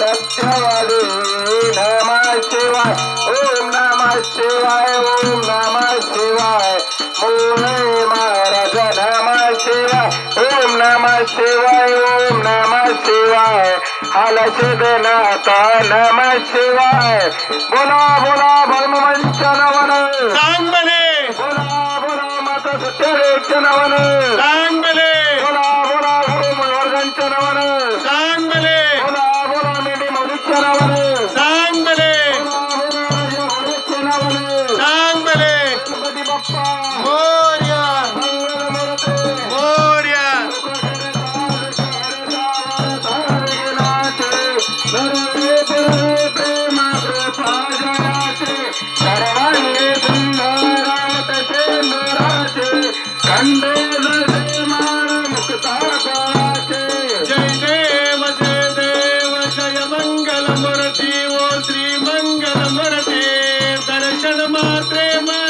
சக்கரவாதி நம சிவாய் ஓம் நம சிவாய் ஓம் நம சிவாய் மூளை மரத நம சிவாய் ஓம் நம சிவாய் ஓம் நம சிவாய் ஹலசிதநாத நம சிவாய் புலா புலா பரம மஞ்சனவன சாம்பனே ಚುನಾವಣೆ ಸಾಂಬಲೆ ಹೋಲಾ ಹೋಲಾ ಗುರು ಮನೋರ್ಜನ್ ಚುನಾವಣೆ ಸಾಂಬಲೆ ಹೋಲಾ ಹೋಲಾ ಮಿಡಿ ಮಧು ಚುನಾವಣೆ ಸಾಂಬಲೆ ಚುನಾವಣೆ ಮಾತ್ರ ಮಾ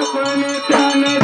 con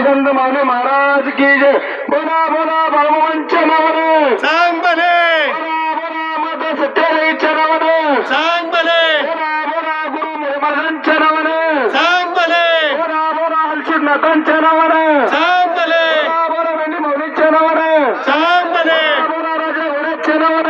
जय श्री संत माने महाराज की जय। बोला बोला भगवंच नवन। सांग भले बोला सत्यादेवीच्या नवन सांग भले बोला गुरु महाराजांच्या नवन। सांग भले बोला बोला हलशीनाथांच्या नवन। सांग भले बोला बोला वेंडी मौलीच्या नवन। सांग भले बोला राजा घोड्याच्या नवन।